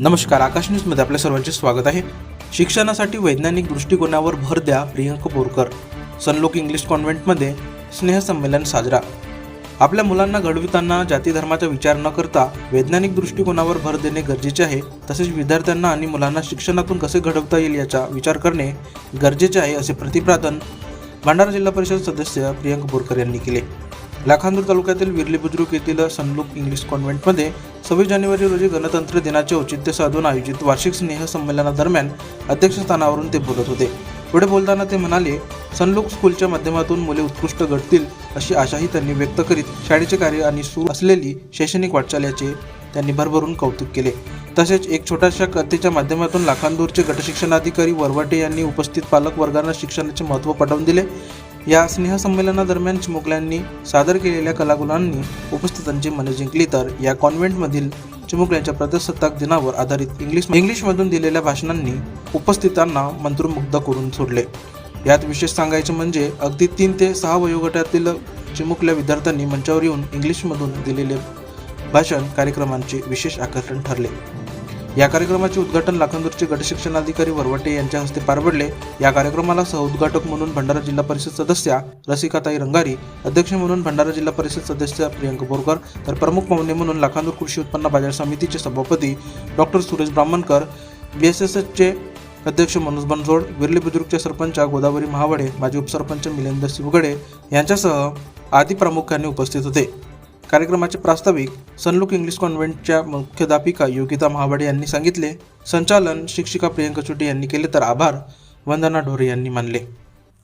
नमस्कार आकाश न्यूजमध्ये आपल्या सर्वांचे स्वागत आहे. शिक्षणासाठी वैज्ञानिक दृष्टिकोनावर भर द्या प्रियंका बोरकर. सनलोक इंग्लिश कॉन्व्हेंटमध्ये स्नेहसंमेलन साजरा. आपल्या मुलांना घडविताना जाती धर्माचा विचार न करता वैज्ञानिक दृष्टिकोनावर भर देणे गरजेचे आहे. तसेच विद्यार्थ्यांना आणि मुलांना शिक्षणातून कसे घडवता येईल याचा विचार करणे गरजेचे आहे असे प्रतिपादन भंडारा जिल्हा परिषद सदस्य प्रियंक बोरकर यांनी केले. लाखांदूर तालुक्यातील विरली बुद्रुक येथील सनलूक इंग्लिश कॉन्व्हेंटमध्ये सव्वीस जानेवारी रोजी गणतंत्र दिनाचे औचित्य साधून आयोजित वार्षिक स्नेह संमेलनादरम्यान अध्यक्षस्थानावरून ते बोलत होते. पुढे बोलताना ते म्हणाले सनलुक स्कूलच्या माध्यमातून मुले उत्कृष्ट घडतील अशी आशाही त्यांनी व्यक्त करीत शाळेचे कार्य आणि सुरू असलेली शैक्षणिक वाटचाल याचे त्यांनी भरभरून कौतुक केले. तसेच एक छोट्याशा कथेच्या माध्यमातून लाखांदूरचे गटशिक्षणाधिकारी वरवाटे यांनी उपस्थित पालक वर्गांना शिक्षणाचे महत्त्व पटवून दिले. या स्नेहसंमेलनादरम्यान चिमुकल्यांनी सादर केलेल्या कलागुणांनी उपस्थितांची मने जिंकली. तर या कॉन्व्हेंटमधील चिमुकल्यांच्या प्रजासत्ताक दिनावर आधारित इंग्लिश इंग्लिशमधून दिलेल्या भाषणांनी उपस्थितांना मंत्रमुग्ध करून सोडले. यात विशेष सांगायचे म्हणजे अगदी तीन ते सहा वयोगटातील चिमुकल्या विद्यार्थ्यांनी मंचावर येऊन इंग्लिशमधून दिलेले भाषण कार्यक्रमांचे विशेष आकर्षण ठरले. या कार्यक्रमाचे उद्घाटन लाखांदूरचे गटशिक्षणाधिकारी वरवटे यांच्या हस्ते पार पडले या कार्यक्रमाला सहउद्घाटक म्हणून भंडारा जिल्हा परिषद सदस्या रसिकाताई रंगारी अध्यक्ष म्हणून भंडारा जिल्हा परिषद सदस्य प्रियंक बोरकर तर प्रमुख पाहुणे म्हणून लाखांदूर कृषी उत्पन्न बाजार समितीचे सभापती doctor Suresh Brahmankar B S S एसचे अध्यक्ष मनोज बनसोड विरली बुजुर्गचे सरपंच गोदावरी महावडे माजी उपसरपंच मिलिंद शिवगडे यांच्यासह आदी प्रामुख्याने उपस्थित होते. कार्यक्रमाचे प्रास्ताविक सनलुक इंग्लिश कॉन्व्हेंटच्या मुख्याध्यापिका योगिता महाबडे यांनी सांगितले. संचालन शिक्षिका प्रियंका चुटे यांनी केले तर आभार. वंदना ढोरे यांनी मानले.